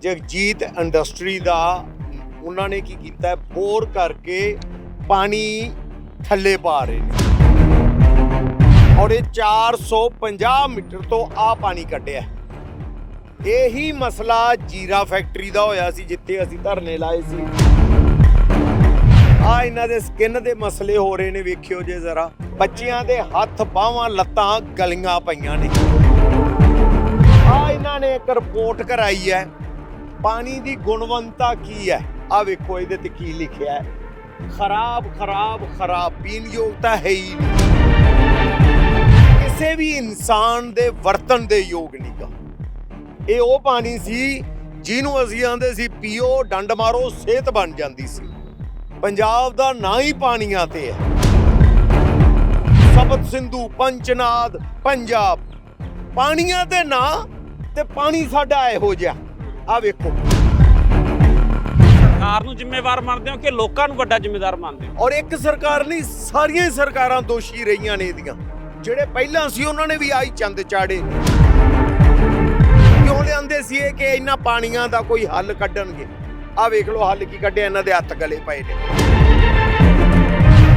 Jagjit industry ਦਾ, ਉਹਨਾਂ ਨੇ ਕੀ ਕੀਤਾ? ਬੋਰ ਕਰਕੇ ਪਾਣੀ ਥੱਲੇ ਪਾ ਰਹੇ ਨੇ। ਔਰ ਇਹ 450 ਮੀਟਰ ਤੋਂ ਆ ਪਾਣੀ ਕੱਢਿਆ। ਇਹੀ ਮਸਲਾ ਜੀਰਾ ਫੈਕਟਰੀ ਦਾ ਹੋਇਆ ਸੀ, ਜਿੱਥੇ ਅਸੀਂ ਧਰਨੇ ਲਾਏ ਸੀ। ਆ ਇਹਨਾਂ ਦੇ ਸਕਿਨ ਦੇ ਮਸਲੇ ਹੋ ਰਹੇ ਨੇ, ਵੇਖਿਓ ਜੇ ਜ਼ਰਾ। ਬੱਚਿਆਂ ਦੇ ਹੱਥ, ਬਾਹਾਂ, ਲੱਤਾਂ, ਗਲੀਆਂ ਪਈਆਂ ਨੇ। ਆ ਇਹਨਾਂ ਨੇ ਇੱਕ ਰਿਪੋਰਟ ਕਰਾਈ ਹੈ। ਪਾਣੀ ਦੀ ਗੁਣਵੰਤਾ ਕੀ ਹੈ? ਆ ਵੇਖੋ, ਇਹਦੇ ਤੇ ਕੀ ਲਿਖਿਆ ਹੈ? ਖਰਾਬ ਖਰਾਬ ਖਰਾਬ, ਪੀਣ ਯੋਗ ਤਾਂ ਹੈ ਹੀ ਨਹੀਂ। ਕਿਸੇ ਵੀ ਇਨਸਾਨ ਦੇ ਵਰਤਨ ਦੇ ਯੋਗ ਨਹੀਂ ਗਾ। ਇਹ ਉਹ ਪਾਣੀ ਸੀ ਜਿਹਨੂੰ ਅਸੀਂ ਆਂਦੇ ਸੀ, ਪੀਓ, ਡੰਡ ਮਾਰੋ, ਸਿਹਤ ਬਣ ਜਾਂਦੀ ਸੀ। ਪੰਜਾਬ ਦਾ ਨਾਂ ਹੀ ਪਾਣੀਆਂ ਤੇ ਹੈ। ਸਬਤ ਸਿੰਧੂ, ਪੰਚਨਾਦ, ਪੰਜਾਬ। ਪਾਣੀਆਂ ਦੇ ਨਾਂ ਤੇ ਪਾਣੀ ਸਾਡਾ ਇਹੋ ਜਿਹਾ। ਆ ਵੇਖੋ। ਸਰਕਾਰ ਨੂੰ ਜ਼ਿੰਮੇਵਾਰ ਮੰਨਦੇ ਹੋ ਕਿ ਲੋਕਾਂ ਨੂੰ ਵੱਡਾ ਜ਼ਿੰਮੇਵਾਰ ਮੰਨਦੇ ਹੋ? ਔਰ ਇੱਕ ਸਰਕਾਰ ਨਹੀਂ ਸਾਰੀਆਂ ਹੀ ਸਰਕਾਰਾਂ ਦੋਸ਼ੀ ਰਹੀਆਂ ਨੇ ਇਹਦੀਆਂ। ਜਿਹੜੇ ਪਹਿਲਾਂ ਸੀ ਉਹਨਾਂ ਨੇ ਵੀ ਆਈ ਚੰਦ ਚਾੜੇ। ਕਿਉਂ ਲਿਆਂਦੇ ਸੀ ਇਹ ਕਿ ਇਹਨਾਂ ਪਾਣੀਆਂ ਦਾ ਕੋਈ ਹੱਲ ਕੱਢਣਗੇ? ਆ ਵੇਖ ਲਓ ਹੱਲ ਕੀ ਕੱਢਿਆ ਇਹਨਾਂ ਦੇ ਹੱਥ ਗਲੇ ਪਏ ਨੇ।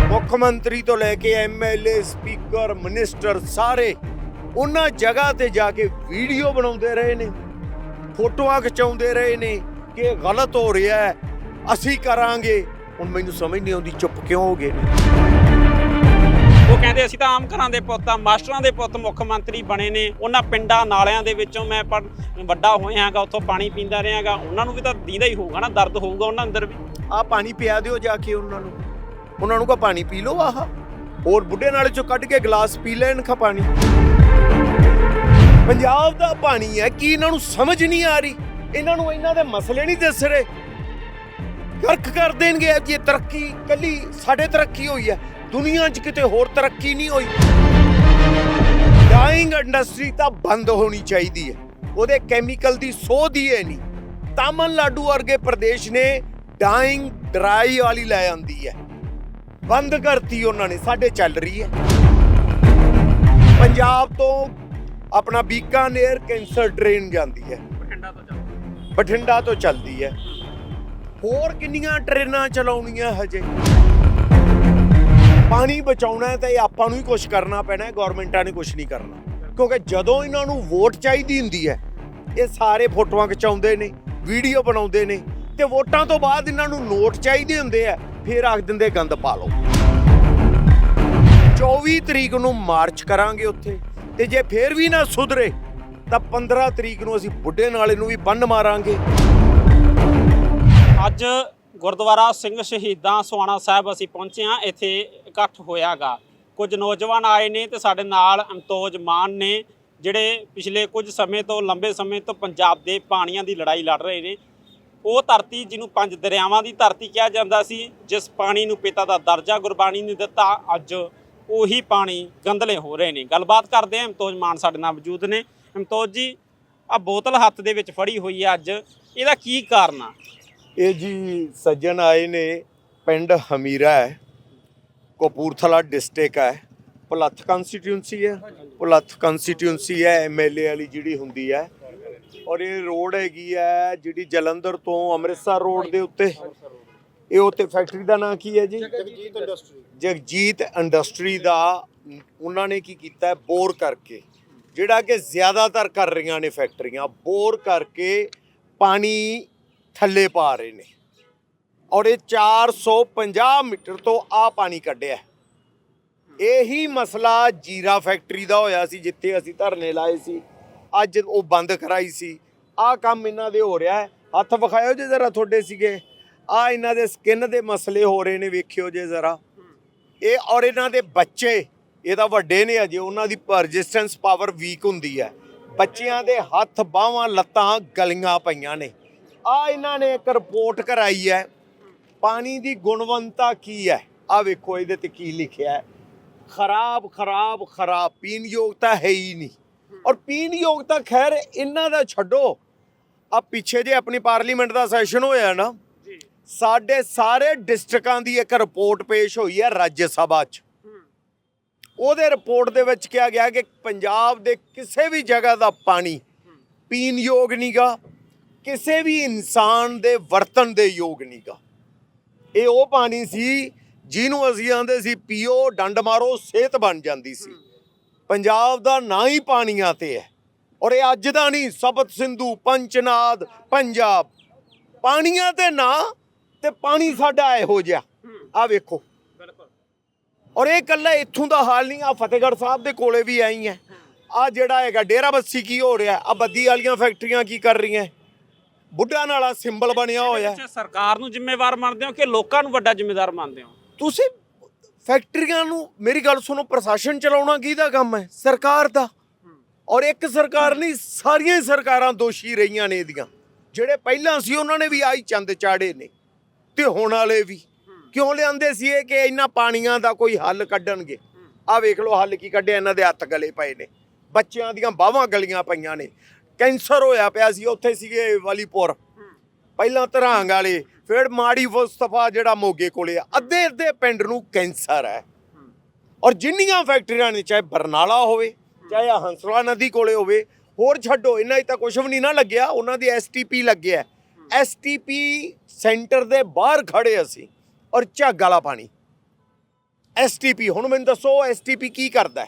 ਮੁੱਖ ਮੰਤਰੀ ਤੋਂ ਲੈ ਕੇ ਐਮਐਲਏ ਸਪੀਕਰ ਮਿਨਿਸਟਰ ਸਾਰੇ ਉਹਨਾਂ ਜਗ੍ਹਾ ਤੇ ਜਾ ਕੇ ਵੀਡੀਓ ਬਣਾਉਂਦੇ ਰਹੇ ਨੇ। ਫੋਟੋਆਂ ਖਿਚਾਉਂਦੇ ਰਹੇ ਨੇ ਕਿ ਇਹ ਗਲਤ ਹੋ ਰਿਹਾ ਹੈ ਅਸੀਂ ਕਰਾਂਗੇ। ਹੁਣ ਮੈਨੂੰ ਸਮਝ ਨਹੀਂ ਆਉਂਦੀ ਚੁੱਪ ਕਿਉਂ ਹੋ ਗਏ ਉਹ ਕਹਿੰਦੇ ਅਸੀਂ ਤਾਂ ਆਮ ਘਰਾਂ ਦੇ ਪੁੱਤ ਆ ਮਾਸਟਰਾਂ ਦੇ ਪੁੱਤ ਮੁੱਖ ਮੰਤਰੀ ਬਣੇ ਨੇ। ਉਹਨਾਂ ਪਿੰਡਾਂ ਨਾਲਿਆਂ ਦੇ ਵਿੱਚੋਂ ਮੈਂ ਪੜ੍ਹ- ਵੱਡਾ ਹੋਇਆਗਾ ਉੱਥੋਂ ਪਾਣੀ ਪੀਂਦਾ ਰਿਹਾਗਾ ਉਹਨਾਂ ਨੂੰ ਵੀ ਤਾਂ ਦੀਦਾ ਹੀ ਹੋਊਗਾ ਨਾ ਦਰਦ ਹੋਊਗਾ ਉਹਨਾਂ ਅੰਦਰ ਵੀ। ਆ ਪਾਣੀ ਪਿਆ ਦਿਓ ਜਾ ਕੇ ਉਹਨਾਂ ਨੂੰ। ਉਹਨਾਂ ਨੂੰ ਕੋ ਪਾਣੀ ਪੀ ਲਓ ਆਹ। ਹੋਰ ਬੁੱਢੇ ਨਾਲੇ ਚੋਂ ਕੱਢ ਕੇ ਗਲਾਸ ਪੀ ਲੈਣ ਖਾ ਪਾਣੀ। ਪੰਜਾਬ ਦਾ ਪਾਣੀ ਹੈ ਕੀ ਇਹਨਾਂ ਨੂੰ ਸਮਝ ਨਹੀਂ ਆ ਰਹੀ। ਇਹਨਾਂ ਨੂੰ ਇਹਨਾਂ ਦੇ ਮਸਲੇ ਨਹੀਂ ਦਿਸ ਰਹੇ। ਗਰਕ ਕਰ ਦੇਣਗੇ ਜੇ, ਤਰੱਕੀ ਕੱਲੀ ਸਾਡੇ ਤਰੱਕੀ ਹੋਈ ਹੈ। ਦੁਨੀਆ 'ਚ ਕਿਤੇ ਹੋਰ ਤਰੱਕੀ ਨਹੀਂ ਹੋਈ। ਡਾਈਂਗ ਇੰਡਸਟਰੀ ਤਾਂ ਬੰਦ ਹੋਣੀ ਚਾਹੀਦੀ ਹੈ। ਉਹਦੇ ਕੈਮੀਕਲ ਦੀ ਸੋਧ ਹੀ ਹੈ ਨਹੀਂ। ਤਾਮਿਲਨਾਡੂ ਵਰਗੇ ਪ੍ਰਦੇਸ਼ ਨੇ ਡਾਈਂਗ ਡਰਾਈ ਵਾਲੀ ਲੈ ਆਂਦੀ ਹੈ। ਬੰਦ ਕਰਤੀ ਉਹਨਾਂ ਨੇ, ਸਾਡੇ ਚੱਲ ਰਹੀ ਹੈ। ਪੰਜਾਬ ਤੋਂ ਆਪਣਾ ਬੀਕਾਨੇਰ ਕੈਂਸਰ ਡਰੇਨ ਜਾਂਦੀ ਹੈ। ਬਠਿੰਡਾ ਤੋਂ ਚੱਲ ਬਠਿੰਡਾ ਤੋਂ ਚੱਲਦੀ ਹੈ। ਹੋਰ ਕਿੰਨੀਆਂ ਟ੍ਰੇਨਾਂ ਚਲਾਉਣੀਆਂ ਹਜੇ? ਪਾਣੀ ਬਚਾਉਣਾ ਤਾਂ ਇਹ ਆਪਾਂ ਨੂੰ ਹੀ ਕੁਝ ਕਰਨਾ ਪੈਣਾ ਹੈ ਗਵਰਨਮੈਂਟਾਂ ਨੇ ਕੁਝ ਨਹੀਂ ਕਰਨਾ। ਕਿਉਂਕਿ ਜਦੋਂ ਇਹਨਾਂ ਨੂੰ ਵੋਟ ਚਾਹੀਦੀ ਹੁੰਦੀ ਹੈ ਇਹ ਸਾਰੇ ਫੋਟੋਆਂ ਖਿਚਾਉਂਦੇ ਨੇ ਵੀਡੀਓ ਬਣਾਉਂਦੇ ਨੇ ਤੇ ਵੋਟਾਂ ਤੋਂ ਬਾਅਦ ਇਹਨਾਂ ਨੂੰ ਨੋਟ ਚਾਹੀਦੇ ਹੁੰਦੇ ਆ ਫਿਰ ਆਖ ਦਿੰਦੇ ਗੰਦ ਪਾ ਲਓ। 24 ਤਰੀਕ ਨੂੰ ਮਾਰਚ ਕਰਾਂਗੇ ਉੱਥੇ। ਤੇ ਜੇ ਫੇਰ ਵੀ ਨਾ ਸੁਧਰੇ, ਤਾਂ 15 ਤਰੀਕ ਨੂੰ ਅਸੀਂ ਬੁੱਢੇ ਨਾਲੇ ਨੂੰ ਵੀ ਬੰਨ ਮਾਰਾਂਗੇ। ਅੱਜ ਗੁਰਦੁਆਰਾ ਸਿੰਘ ਸ਼ਹੀਦਾਂ ਸੁਹਾਣਾ ਸਾਹਿਬ ਅਸੀਂ ਪਹੁੰਚੇ ਹਾਂ, ਇੱਥੇ ਇਕੱਠ ਹੋਇਆਗਾ। ਕੁਝ ਨੌਜਵਾਨ ਆਏ ਨੇ ਤੇ ਸਾਡੇ ਨਾਲ ਅਮਤੋਜ ਮਾਨ ਨੇ, ਜਿਹੜੇ ਪਿਛਲੇ ਕੁਝ ਸਮੇਂ ਤੋਂ, ਲੰਬੇ ਸਮੇਂ ਤੋਂ ਪੰਜਾਬ ਦੇ ਪਾਣੀਆਂ ਦੀ ਲੜਾਈ ਲੜ ਰਹੇ ਨੇ। ਉਹ ਧਰਤੀ ਜਿਹਨੂੰ ਪੰਜ ਦਰਿਆਵਾਂ ਦੀ ਧਰਤੀ ਕਿਹਾ ਜਾਂਦਾ ਸੀ, ਜਿਸ ਪਾਣੀ ਨੂੰ ਪਿਤਾ ਦਾ ਦਰਜਾ ਗੁਰਬਾਣੀ ਨੇ ਦਿੱਤਾ, ਅੱਜ ਉਹੀ ਪਾਣੀ ਗੰਦਲੇ ਹੋ ਰਹੇ ਨੇ। ਗੱਲਬਾਤ ਕਰਦੇ ਹਾਂ, ਇਮਤੋਜ ਮਾਨ ਸਾਡੇ ਨਾਲ ਮੌਜੂਦ ਨੇ। ਇਮਤੋਜ ਜੀ ਆ ਬੋਤਲ ਹੱਥ ਦੇ ਵਿੱਚ ਫੜੀ ਹੋਈ ਹੈ ਅੱਜ। ਇਹਦਾ ਕੀ ਕਾਰਨ ਆ? ਇਹ ਜੀ ਸੱਜਣ ਆਏ ਨੇ, ਪਿੰਡ ਹਮੀਰਾ ਹੈ। ਕਪੂਰਥਲਾ ਡਿਸਟ੍ਰਿਕਟ ਹੈ। ਪੁਲੱਥ ਕੰਸਟੀਟਿਊਂਸੀ ਹੈ। ਪੁਲੱਥ ਕੰਸਟੀਟਿਊਂਸੀ ਹੈ ਐਮਐਲਏ ਵਾਲੀ ਜਿਹੜੀ ਹੁੰਦੀ ਹੈ। ਔਰ ਇਹ ਰੋਡ ਹੈਗੀ ਹੈ, ਜਿਹੜੀ ਜਲੰਧਰ ਤੋਂ ਅੰਮ੍ਰਿਤਸਰ ਰੋਡ ਦੇ ਉੱਤੇ। ਇਹ ਉੱਤੇ ਫੈਕਟਰੀ ਦਾ ਨਾਂ ਕੀ ਹੈ ਜੀ? ਜਗਜੀਤ ਇੰਡਸਟਰੀ ਜਗਜੀਤ ਇੰਡਸਟਰੀ ਦਾ ਉਹਨਾਂ ਨੇ ਕੀ ਕੀਤਾ ਬੋਰ ਕਰਕੇ। ਜਿਹੜਾ ਕਿ ਜ਼ਿਆਦਾਤਰ ਕਰ ਰਹੀਆਂ ਨੇ ਫੈਕਟਰੀਆਂ ਬੋਰ ਕਰਕੇ ਪਾਣੀ ਥੱਲੇ ਪਾ ਰਹੇ ਨੇ। ਔਰ ਇਹ 450 ਮੀਟਰ ਤੋਂ ਆ ਪਾਣੀ ਕੱਢਿਆ ਇਹੀ ਮਸਲਾ ਜੀਰਾ ਫੈਕਟਰੀ ਦਾ ਹੋਇਆ ਸੀ ਜਿੱਥੇ ਅਸੀਂ ਧਰਨੇ ਲਾਏ ਸੀ। ਅੱਜ ਉਹ ਬੰਦ ਕਰਾਈ ਸੀ। ਆ ਕੰਮ ਇਹਨਾਂ ਦੇ ਹੋ ਰਿਹਾ ਹੈ। ਹੱਥ ਵਿਖਾਇਓ ਜੇ ਜ਼ਰਾ ਤੁਹਾਡੇ ਸੀਗੇ। ਆ ਇਹਨਾਂ ਦੇ ਸਕਿਨ ਦੇ ਮਸਲੇ ਹੋ ਰਹੇ ਨੇ, ਵੇਖਿਓ ਜੇ ਜ਼ਰਾ। ਇਹ ਔਰ ਇਹਨਾਂ ਦੇ ਬੱਚੇ, ਇਹ ਤਾਂ ਵੱਡੇ ਨੇ ਅਜੇ ਉਹਨਾਂ ਦੀ ਰੈਜ਼ਿਸਟੈਂਸ ਪਾਵਰ ਵੀਕ ਹੁੰਦੀ ਹੈ। ਬੱਚਿਆਂ ਦੇ ਹੱਥ, ਬਾਹਾਂ, ਲੱਤਾਂ, ਗਲੀਆਂ ਪਈਆਂ ਨੇ। ਆ ਇਹਨਾਂ ਨੇ ਇੱਕ ਰਿਪੋਰਟ ਕਰਾਈ ਹੈ। ਪਾਣੀ ਦੀ ਗੁਣਵੰਤਾ ਕੀ ਹੈ? ਆ ਵੇਖੋ, ਇਹਦੇ ਤੇ ਕੀ ਲਿਖਿਆ ਹੈ। ਖਰਾਬ ਖਰਾਬ ਖਰਾਬ, ਪੀਣ ਯੋਗਤਾ ਹੈ ਹੀ ਨਹੀਂ। ਔਰ ਪੀਣ ਯੋਗ ਖੈਰ ਇਹਨਾਂ ਦਾ ਛੱਡੋ। ਆ ਪਿੱਛੇ ਜੇ ਆਪਣੀ ਪਾਰਲੀਮੈਂਟ ਦਾ ਸੈਸ਼ਨ ਹੋਇਆ ਨਾ ਸਾਡੇ ਸਾਰੇ ਡਿਸਟ੍ਰਿਕਾਂ ਦੀ ਇੱਕ ਰਿਪੋਰਟ ਪੇਸ਼ ਹੋਈ ਹੈ ਰਾਜ ਸਭਾ 'ਚ। ਉਹਦੇ ਰਿਪੋਰਟ ਦੇ ਵਿੱਚ ਕਿਹਾ ਗਿਆ ਕਿ ਪੰਜਾਬ ਦੇ ਕਿਸੇ ਵੀ ਜਗ੍ਹਾ ਦਾ ਪਾਣੀ ਪੀਣ ਯੋਗ ਨਹੀਂਗਾ ਕਿਸੇ ਵੀ ਇਨਸਾਨ ਦੇ ਵਰਤਨ ਦੇ ਯੋਗ ਨਹੀਂਗਾ ਇਹ ਉਹ ਪਾਣੀ ਸੀ ਜਿਹਨੂੰ ਅਸੀਂ ਆਂਦੇ ਸੀ ਪੀਓ, ਡੰਡ ਮਾਰੋ, ਸਿਹਤ ਬਣ ਜਾਂਦੀ ਸੀ। ਪੰਜਾਬ ਦਾ ਨਾਂ ਹੀ ਪਾਣੀਆਂ ਤੇ ਹੈ। ਔਰ ਇਹ ਅੱਜ ਦਾ ਨਹੀਂ, ਸਬਤ ਸਿੰਧੂ, ਪੰਚਨਾਦ, ਪੰਜਾਬ। ਪਾਣੀਆਂ ਤੇ ਨਾ ਤੇ ਪਾਣੀ ਸਾਡਾ ਇਹੋ ਜਿਹਾ। ਆ ਵੇਖੋ। ਬਿਲਕੁਲ। ਔਰ ਇਹ ਕੱਲਾ ਇੱਥੋਂ ਦਾ ਹਾਲ ਨਹੀਂ ਆ ਫਤਿਹਗੜ੍ਹ ਸਾਹਿਬ ਦੇ ਕੋਲੇ ਵੀ ਆਈ ਹੈ। ਆ ਜਿਹੜਾ ਹੈਗਾ ਡੇਰਾ ਬੱਸੀ ਕੀ ਹੋ ਰਿਹਾ? ਆ ਬੱਦੀ ਵਾਲੀਆਂ ਫੈਕਟਰੀਆਂ ਕੀ ਕਰ ਰਹੀਆਂ? ਬੁੱਢਾ ਨਾਲਾ ਸਿੰਬਲ ਬਣਿਆ ਹੋਇਆ ਸਰਕਾਰ ਨੂੰ ਜ਼ਿੰਮੇਵਾਰ ਮੰਨਦੇ ਹੋ ਕਿ ਲੋਕਾਂ ਨੂੰ ਵੱਡਾ ਜ਼ਿੰਮੇਦਾਰ ਮੰਨਦੇ ਹੋ? ਤੁਸੀਂ ਫੈਕਟਰੀਆਂ ਨੂੰ ਮੇਰੀ ਗੱਲ ਸੁਣੋ ਪ੍ਰਸ਼ਾਸਨ ਚਲਾਉਣਾ ਕਿਹਦਾ ਕੰਮ ਹੈ? ਸਰਕਾਰ ਦਾ। ਔਰ ਇੱਕ ਸਰਕਾਰ ਨਹੀਂ ਸਾਰੀਆਂ ਹੀ ਸਰਕਾਰਾਂ ਦੋਸ਼ੀ ਰਹੀਆਂ ਨੇ ਇਹਦੀਆਂ। ਜਿਹੜੇ ਪਹਿਲਾਂ ਸੀ ਉਹਨਾਂ ਨੇ ਵੀ ਆਈ ਚੰਦ ਚਾੜੇ ਨੇ। ਤੇ ਹੁਣ ਵਾਲੇ ਵੀ। ਕਿਉਂ ਲਿਆਂਦੇ ਸੀ ਇਹ ਕਿ ਇਹਨਾਂ ਪਾਣੀਆਂ ਦਾ ਕੋਈ ਹੱਲ ਕੱਢਣਗੇ? ਆ ਵੇਖ ਲਓ ਹੱਲ ਕੀ ਕੱਢਿਆ, ਇਹਨਾਂ ਦੇ ਹੱਥ ਗਲੇ ਪਏ ਨੇ। ਬੱਚਿਆਂ ਦੀਆਂ ਬਾਹਾਂ ਗਲੀਆਂ ਪਈਆਂ ਨੇ। ਕੈਂਸਰ ਹੋਇਆ ਪਿਆ ਸੀ, ਉੱਥੇ ਸੀਗੇ ਵਾਲੀਪੁਰ। ਪਹਿਲਾਂ ਧਰਾਂਗ ਵਾਲੇ, ਫਿਰ ਮਾੜੀ ਮੁਸਤਫਾ ਜਿਹੜਾ ਮੋਗੇ ਕੋਲੇ ਆ। ਅੱਧੇ ਅੱਧੇ ਪਿੰਡ ਨੂੰ ਕੈਂਸਰ ਹੈ। ਔਰ ਜਿੰਨੀਆਂ ਫੈਕਟਰੀਆਂ ਨੇ, ਚਾਹੇ ਬਰਨਾਲਾ ਹੋਵੇ, ਚਾਹੇ ਹੰਸਲਾ ਨਦੀ ਕੋਲੇ ਹੋਵੇ, ਹੋਰ ਛੱਡੋ ਇਹਨਾਂ 'ਚ ਤਾਂ ਕੁਝ ਵੀ ਨਹੀਂ ਨਾ ਲੱਗਿਆ। ਉਹਨਾਂ ਦੀ ਐਸਟੀਪੀ ਲੱਗਿਆ। ਐਸਟੀਪੀ ਸੈਂਟਰ ਦੇ ਬਾਹਰ ਖੜੇ ਅਸੀਂ ਔਰ ਝੱਗ ਵਾਲਾ ਪਾਣੀ। ਐਸਟੀਪੀ ਹੁਣ ਮੈਨੂੰ ਦੱਸੋ ਐਸਟੀਪੀ ਕੀ ਕਰਦਾ?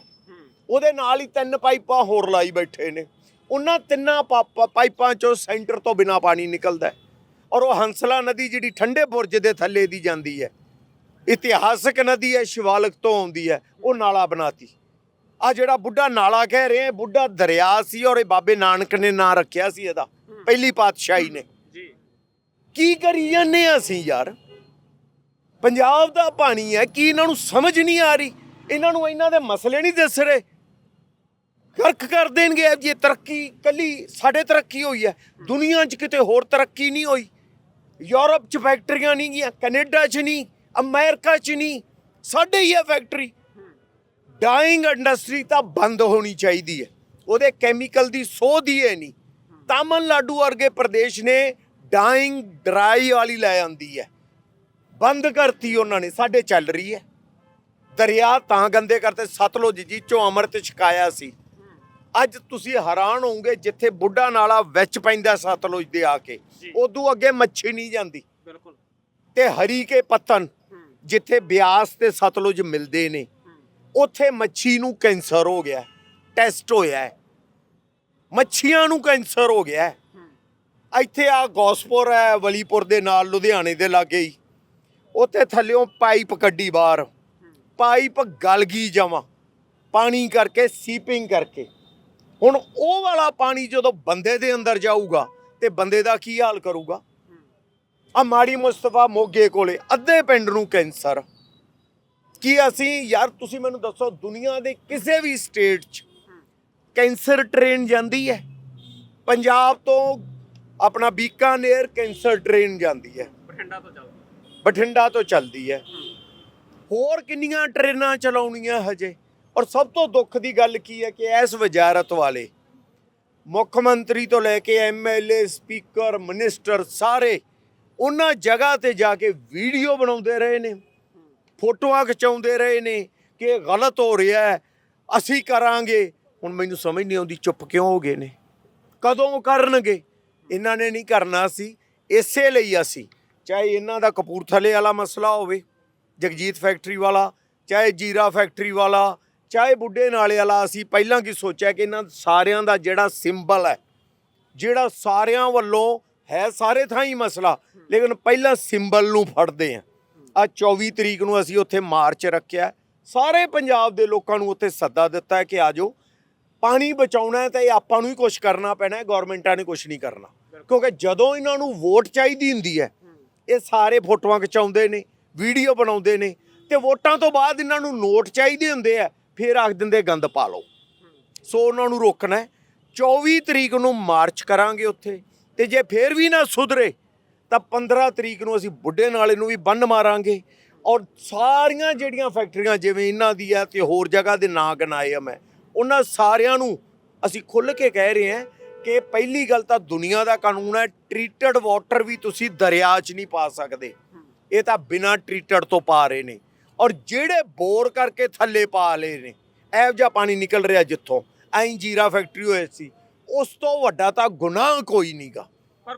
ਉਹਦੇ ਨਾਲ ਹੀ ਤਿੰਨ ਪਾਈਪਾਂ ਹੋਰ ਲਾਈ ਬੈਠੇ ਨੇ। ਉਹਨਾਂ ਤਿੰਨਾਂ ਪਾਈਪਾਂ ਚੋਂ ਸੈਂਟਰ ਤੋਂ ਬਿਨਾ ਪਾਣੀ ਨਿਕਲਦਾ ਔਰ ਉਹ ਹੰਸਲਾ ਨਦੀ ਜਿਹੜੀ ਠੰਡੇ ਬੁਰਜ ਦੇ ਥੱਲੇ ਦੀ ਜਾਂਦੀ ਹੈ। ਇਤਿਹਾਸਕ ਨਦੀ ਹੈ ਸ਼ਿਵਾਲਕ ਤੋਂ ਆਉਂਦੀ ਹੈ। ਉਹ ਨਾਲਾ ਬਣਾਤੀ। ਆ ਜਿਹੜਾ ਬੁੱਢਾ ਨਾਲਾ ਕਹਿ ਰਹੇ ਬੁੱਢਾ ਦਰਿਆ ਸੀ ਔਰ ਇਹ ਬਾਬੇ ਨਾਨਕ ਨੇ ਨਾਂ ਰੱਖਿਆ ਸੀ ਇਹਦਾ। ਪਹਿਲੀ ਪਾਤਸ਼ਾਹੀ ਨੇ। ਕੀ ਕਰੀ ਜਾਂਦੇ ਹਾਂ ਅਸੀਂ ਯਾਰ? ਪੰਜਾਬ ਦਾ ਪਾਣੀ ਹੈ, ਕੀ ਇਹਨਾਂ ਨੂੰ ਸਮਝ ਨਹੀਂ ਆ ਰਹੀ? ਇਹਨਾਂ ਨੂੰ ਇਹਨਾਂ ਦੇ ਮਸਲੇ ਨਹੀਂ ਦਿਸ ਰਹੇ। ਕਰਕ ਕਰ ਦੇਣਗੇ ਜੇ, ਤਰੱਕੀ ਕੱਲੀ ਸਾਡੇ ਤਰੱਕੀ ਹੋਈ ਹੈ। ਦੁਨੀਆ 'ਚ ਕਿਤੇ ਹੋਰ ਤਰੱਕੀ ਨਹੀਂ ਹੋਈ। ਯੂਰਪ 'ਚ ਫੈਕਟਰੀਆਂ ਨਹੀਂ ਗੀਆਂ ਕੈਨੇਡਾ 'ਚ ਨਹੀਂ, ਅਮਰੀਕਾ 'ਚ ਨਹੀਂ, ਸਾਡੇ ਹੀ ਹੈ ਫੈਕਟਰੀ। ਡਾਈਂਗ ਇੰਡਸਟਰੀ ਤਾਂ ਬੰਦ ਹੋਣੀ ਚਾਹੀਦੀ ਹੈ। ਉਹਦੇ ਕੈਮੀਕਲ ਦੀ ਸੋਧ ਹੀ ਹੈ ਨਹੀਂ। ਤਾਮਿਲਨਾਡੂ ਵਰਗੇ ਪ੍ਰਦੇਸ਼ ਨੇ ਡਾਈਂਗ ਡਰਾਈ ਵਾਲੀ ਲੈ ਆਂਦੀ ਹੈ ਬੰਦ ਕਰਤੀ ਉਹਨਾਂ ਨੇ ਸਾਡੇ ਚੱਲ ਰਹੀ ਹੈ ਦਰਿਆ ਤਾਂ ਗੰਦੇ ਕਰਤੇ ਸਤਲੁਜ ਜੀ ਚੋਂ ਅੰਮ੍ਰਿਤ ਛਕਾਇਆ ਸੀ। ਅੱਜ ਤੁਸੀਂ ਹੈਰਾਨ ਹੋਵੋਗੇ ਜਿੱਥੇ ਬੁੱਢਾ ਨਾਲਾ ਵਿੱਚ ਪੈਂਦਾ ਸਤਲੁਜ ਦੇ ਆ ਕੇ। ਉਦੋਂ ਅੱਗੇ ਮੱਛੀ ਨਹੀਂ ਜਾਂਦੀ। ਬਿਲਕੁਲ। ਤੇ ਹਰੀ ਕੇ ਪੱਤਨ ਜਿੱਥੇ ਬਿਆਸ ਤੇ ਸਤਲੁਜ ਮਿਲਦੇ ਨੇ। ਉੱਥੇ ਮੱਛੀ ਨੂੰ ਕੈਂਸਰ ਹੋ ਗਿਆ ਟੈਸਟ ਹੋਇਆ। ਮੱਛੀਆਂ ਨੂੰ ਕੈਂਸਰ ਹੋ ਗਿਆ। ਹੈ। ਇੱਥੇ ਆ ਗੌਸਪੁਰ ਹੈ, ਵਲੀਪੁਰ ਦੇ ਨਾਲ ਲੁਧਿਆਣੇ ਦੇ ਲਾਗੇ ਹੀ। ਉੱਥੇ ਥੱਲਿਓਂ ਪਾਈਪ ਕੱਢੀ ਬਾਹਰ। ਪਾਈਪ ਗਲ ਗਈ ਜਮਾ। ਪਾਣੀ ਕਰਕੇ, ਸੀਪਿੰਗ ਕਰਕੇ। ਹੁਣ ਉਹ ਵਾਲਾ ਪਾਣੀ ਜਦੋਂ ਬੰਦੇ ਦੇ ਅੰਦਰ ਜਾਊਗਾ, ਤੇ ਬੰਦੇ ਦਾ ਕੀ ਹਾਲ ਕਰੂਗਾ? ਆ ਮਾੜੀ ਮੁਸਤਫਾ ਮੋਗੇ ਕੋਲੇ, ਅੱਧੇ ਪਿੰਡ ਨੂੰ ਕੈਂਸਰ। ਕੀ ਅਸੀਂ, ਯਾਰ ਤੁਸੀਂ ਮੈਨੂੰ ਦੱਸੋ, ਦੁਨੀਆ ਦੇ ਕਿਸੇ ਵੀ ਸਟੇਟ 'ਚ ਕੈਂਸਰ ਟ੍ਰੇਨ ਜਾਂਦੀ ਹੈ? ਪੰਜਾਬ ਤੋਂ ਆਪਣਾ ਬੀਕਾਨੇਰ ਕੈਂਸਰ ਟ੍ਰੇਨ ਜਾਂਦੀ ਹੈ। ਬਠਿੰਡਾ ਤੋਂ ਚੱਲਦੀ ਬਠਿੰਡਾ ਤੋਂ ਚੱਲਦੀ ਹੈ। ਹੋਰ ਕਿੰਨੀਆਂ ਟ੍ਰੇਨਾਂ ਚਲਾਉਣੀਆਂ ਹਜੇ? ਔਰ ਸਭ ਤੋਂ ਦੁੱਖ ਦੀ ਗੱਲ ਕੀ ਹੈ ਕਿ ਇਸ ਵਜ਼ਾਰਤ ਵਾਲੇ ਮੁੱਖ ਮੰਤਰੀ ਤੋਂ ਲੈ ਕੇ ਐਮਐਲਏ ਸਪੀਕਰ ਮਿਨਿਸਟਰ ਸਾਰੇ ਉਹਨਾਂ ਜਗ੍ਹਾ ਤੇ ਜਾ ਕੇ ਵੀਡੀਓ ਬਣਾਉਂਦੇ ਰਹੇ ਨੇ ਫੋਟੋਆਂ ਖਿਚਾਉਂਦੇ ਰਹੇ ਨੇ ਕਿ ਇਹ ਗਲਤ ਹੋ ਰਿਹਾ ਹੈ ਅਸੀਂ ਕਰਾਂਗੇ। ਹੁਣ ਮੈਨੂੰ ਸਮਝ ਨਹੀਂ ਆਉਂਦੀ ਚੁੱਪ ਕਿਉਂ ਹੋ ਗਏ ਨੇ? ਕਦੋਂ ਕਰਨਗੇ? ਇਹਨਾਂ ਨੇ ਨਹੀਂ ਕਰਨਾ ਸੀ, ਇਸੇ ਲਈ ਅਸੀਂ, ਚਾਹੇ ਇਹਨਾਂ ਦਾ ਕਪੂਰਥਲੇ ਵਾਲਾ ਮਸਲਾ ਹੋਵੇ, ਜਗਜੀਤ ਫੈਕਟਰੀ ਵਾਲਾ, ਚਾਹੇ ਜੀਰਾ ਫੈਕਟਰੀ ਵਾਲਾ, ਚਾਹੇ ਬੁੱਢੇ ਨਾਲੇ ਵਾਲਾ, ਅਸੀਂ ਪਹਿਲਾਂ ਕੀ ਸੋਚਿਆ ਕਿ ਇਹਨਾਂ ਸਾਰਿਆਂ ਦਾ ਜਿਹੜਾ ਸਿੰਬਲ ਹੈ, ਜਿਹੜਾ ਸਾਰਿਆਂ ਵੱਲੋਂ ਹੈ ਸਾਰੇ ਥਾਂ ਹੀ ਮਸਲਾ, ਲੇਕਿਨ ਪਹਿਲਾਂ ਸਿੰਬਲ ਨੂੰ ਫੜਦੇ ਆ ਆ 24 ਤਰੀਕ ਨੂੰ ਅਸੀਂ ਉੱਥੇ ਮਾਰਚ ਰੱਖਿਆ, ਸਾਰੇ ਪੰਜਾਬ ਦੇ ਲੋਕਾਂ ਨੂੰ ਉੱਥੇ ਸੱਦਾ ਦਿੱਤਾ ਹੈ ਕਿ ਆਜੋ ਪਾਣੀ ਬਚਾਉਣਾ ਤਾਂ ਇਹ ਆਪਾਂ ਨੂੰ ਹੀ ਕੁਝ ਕਰਨਾ ਪੈਣਾ ਹੈ, ਗਵਰਨਮੈਂਟਾਂ ਨੇ ਕੁਝ ਨਹੀਂ ਕਰਨਾ। ਕਿਉਂਕਿ ਜਦੋਂ ਇਹਨਾਂ ਨੂੰ ਵੋਟ ਚਾਹੀਦੀ ਹੁੰਦੀ ਹੈ, ਇਹ ਸਾਰੇ ਫੋਟੋਆਂ ਖਿਚਾਉਂਦੇ ਨੇ, ਵੀਡੀਓ ਬਣਾਉਂਦੇ ਨੇ ਤੇ ਵੋਟਾਂ ਤੋਂ ਬਾਅਦ ਇਹਨਾਂ ਨੂੰ ਨੋਟ ਚਾਹੀਦੇ ਹੁੰਦੇ ਆ, ਫਿਰ ਆਖ ਦਿੰਦੇ ਗੰਦ ਪਾ ਲਓ। ਸੋ ਉਹਨਾਂ ਨੂੰ ਰੋਕਣਾ ਹੈ। 24 ਤਰੀਕ ਨੂੰ ਮਾਰਚ ਕਰਾਂਗੇ ਉੱਥੇ ਤੇ ਜੇ ਫਿਰ ਵੀ ਨਾ ਸੁਧਰੇ, ਤਾਂ 15 ਤਰੀਕ ਨੂੰ ਅਸੀਂ ਬੁੱਢੇ ਨਾਲੇ ਨੂੰ ਵੀ ਬੰਨ ਮਾਰਾਂਗੇ। ਔਰ ਸਾਰੀਆਂ ਜਿਹੜੀਆਂ ਫੈਕਟਰੀਆਂ, ਜਿਵੇਂ ਇਹਨਾਂ ਦੀ ਆ ਤੇ ਹੋਰ ਜਗ੍ਹਾ ਦੇ ਨਾਂ ਗਨਾਏ ਆ ਮੈਂ ਉਹਨਾਂ ਸਾਰਿਆਂ ਨੂੰ ਅਸੀਂ ਖੁੱਲ੍ਹ ਕੇ ਕਹਿ ਰਹੇ ਹਾਂ ਕਿ ਪਹਿਲੀ ਗੱਲ ਤਾਂ ਦੁਨੀਆ ਦਾ ਕਾਨੂੰਨ ਹੈ ਟ੍ਰੀਟਡ ਵਾਟਰ ਵੀ ਤੁਸੀਂ ਦਰਿਆ 'ਚ ਨਹੀਂ ਪਾ ਸਕਦੇ। ਇਹ ਤਾਂ ਬਿਨਾਂ ਟ੍ਰੀਟਡ ਤੋਂ ਪਾ ਰਹੇ ਨੇ। ਔਰ ਜਿਹੜੇ ਬੋਰ ਕਰਕੇ ਥੱਲੇ ਪਾ ਲਏ ਨੇ ਇਹੋ ਜਿਹਾ ਪਾਣੀ ਨਿਕਲ ਰਿਹਾ ਜਿੱਥੋਂ। ਐਂ ਜੀਰਾ ਫੈਕਟਰੀ ਹੋਏ ਸੀ। ਉਸ ਤੋਂ ਵੱਡਾ ਤਾਂ ਗੁਨਾਹ ਕੋਈ ਨਹੀਂਗਾ